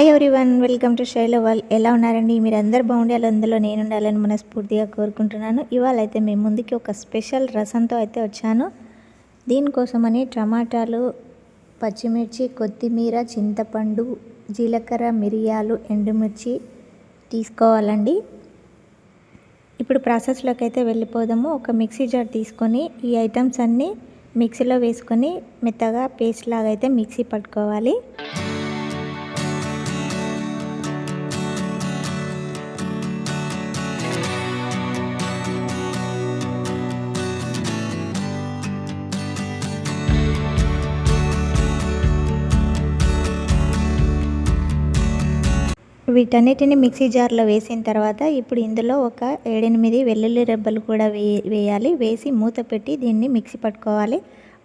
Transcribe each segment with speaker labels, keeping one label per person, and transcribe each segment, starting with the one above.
Speaker 1: Hi everyone welcome to షైలో వాల్ ఎలా ఉన్నారండి? మీరు అందరు బాగుండాలి అందులో నేను ఉండాలని మనస్ఫూర్తిగా కోరుకుంటున్నాను. ఇవాళ అయితే మేము ముందుకి ఒక స్పెషల్ రసంతో అయితే వచ్చాను. దీనికోసమని టమాటాలు పచ్చిమిర్చి కొత్తిమీర చింతపండు జీలకర్ర మిరియాలు ఎండుమిర్చి తీసుకోవాలండి. ఇప్పుడు ప్రాసెస్లోకి అయితే వెళ్ళిపోదాము. ఒక మిక్సీ జార్ తీసుకొని ఈ ఐటమ్స్ అన్నీ మిక్సీలో వేసుకొని మెత్తగా పేస్ట్ లాగా అయితే మిక్సీ పట్టుకోవాలి. వీటన్నిటిని మిక్సీ జార్లో వేసిన తర్వాత ఇప్పుడు ఇందులో ఒక ఏడెనిమిది వెల్లుల్లి రెబ్బలు కూడా వే వేయాలి. వేసి మూత పెట్టి దీన్ని మిక్సీ పట్టుకోవాలి.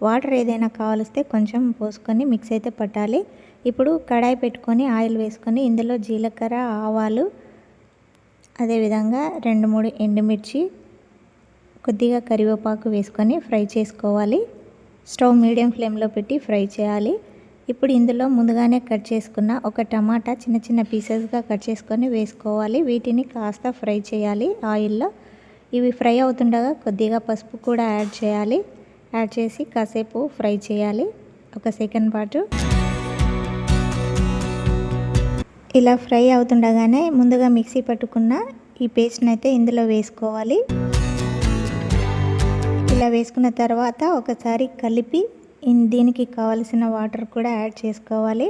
Speaker 1: వాటర్ ఏదైనా కావలిస్తే కొంచెం పోసుకొని మిక్స్ అయితే పట్టాలి. ఇప్పుడు కడాయి పెట్టుకొని ఆయిల్ వేసుకొని ఇందులో జీలకర్ర ఆవాలు అదేవిధంగా రెండు మూడు ఎండుమిర్చి కొద్దిగా కరివేపాకు వేసుకొని ఫ్రై చేసుకోవాలి. స్టవ్ మీడియం ఫ్లేమ్లో పెట్టి ఫ్రై చేయాలి. ఇప్పుడు ఇందులో ముందుగానే కట్ చేసుకున్న ఒక టమాటా చిన్న చిన్న పీసెస్గా కట్ చేసుకొని వేసుకోవాలి. వీటిని కాస్త ఫ్రై చేయాలి ఆయిల్లో. ఇవి ఫ్రై అవుతుండగా కొద్దిగా పసుపు కూడా యాడ్ చేయాలి. యాడ్ చేసి కాసేపు ఫ్రై చేయాలి. ఒక సెకండ్ పాటు. ఇలా ఫ్రై అవుతుండగానే ముందుగా మిక్సీ పట్టుకున్న ఈ పేస్ట్ని అయితే ఇందులో వేసుకోవాలి. ఇలా వేసుకున్న తర్వాత ఒకసారి కలిపి దీనికి కావలసిన వాటర్ కూడా యాడ్ చేసుకోవాలి.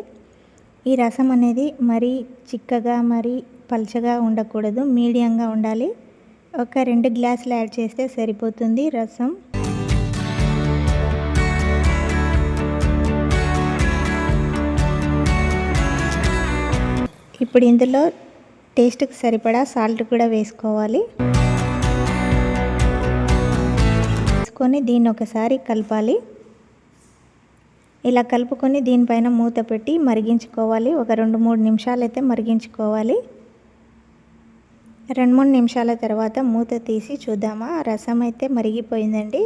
Speaker 1: ఈ రసం అనేది మరీ చిక్కగా మరీ పలచగా ఉండకూడదు. మీడియంగా ఉండాలి. ఒక రెండు గ్లాసులు యాడ్ చేస్తే సరిపోతుంది రసం. ఇప్పుడు ఇందులో టేస్ట్కి సరిపడా సాల్ట్ కూడా వేసుకోవాలి. వేసుకొని దీన్ని ఒకసారి కలపాలి. ఇలా కలుపుకొని దీనిపైన మూత పెట్టి మరిగించుకోవాలి. ఒక రెండు మూడు నిమిషాలు అయితే మరిగించుకోవాలి. రెండు మూడు నిమిషాల తర్వాత మూత తీసి చూద్దామా? రసం అయితే మరిగిపోయిందండి.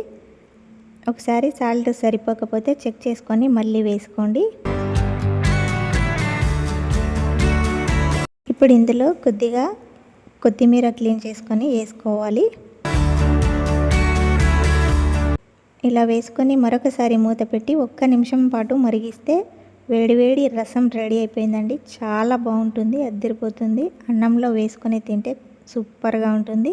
Speaker 1: ఒకసారి సాల్ట్ సరిపోకపోతే చెక్ చేసుకొని మళ్ళీ వేసుకోండి. ఇప్పుడు ఇందులో కొద్దిగా కొత్తిమీర క్లీన్ చేసుకొని వేసుకోవాలి. ఇలా వేసుకొని మరొకసారి మూత పెట్టి ఒక్క నిమిషం పాటు మరిగిస్తే వేడివేడి రసం రెడీ అయిపోయిందండి. చాలా బాగుంటుంది అద్దరిపోతుంది. అన్నంలో వేసుకొని తింటే సూపర్గా ఉంటుంది.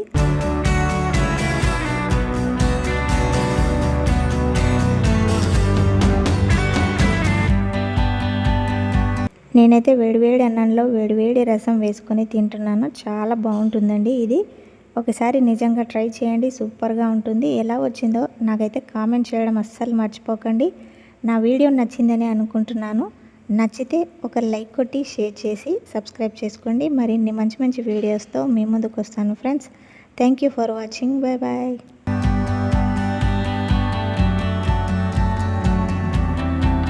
Speaker 1: నేనైతే వేడివేడి అన్నంలో వేడివేడి రసం వేసుకొని తింటున్నాను. చాలా బాగుంటుందండి ఇది. ఒకసారి నిజంగా ట్రై చేయండి. సూపర్గా ఉంటుంది. ఎలా వచ్చిందో నాకైతే కామెంట్ చేయడం అస్సలు మర్చిపోకండి. నా వీడియో నచ్చిందని అనుకుంటున్నాను. నచ్చితే ఒక లైక్ కొట్టి షేర్ చేసి సబ్స్క్రైబ్ చేసుకోండి. మరిన్ని మంచి మంచి వీడియోస్తో మీ ముందుకు వస్తాను friends. Thank you for watching. Bye bye.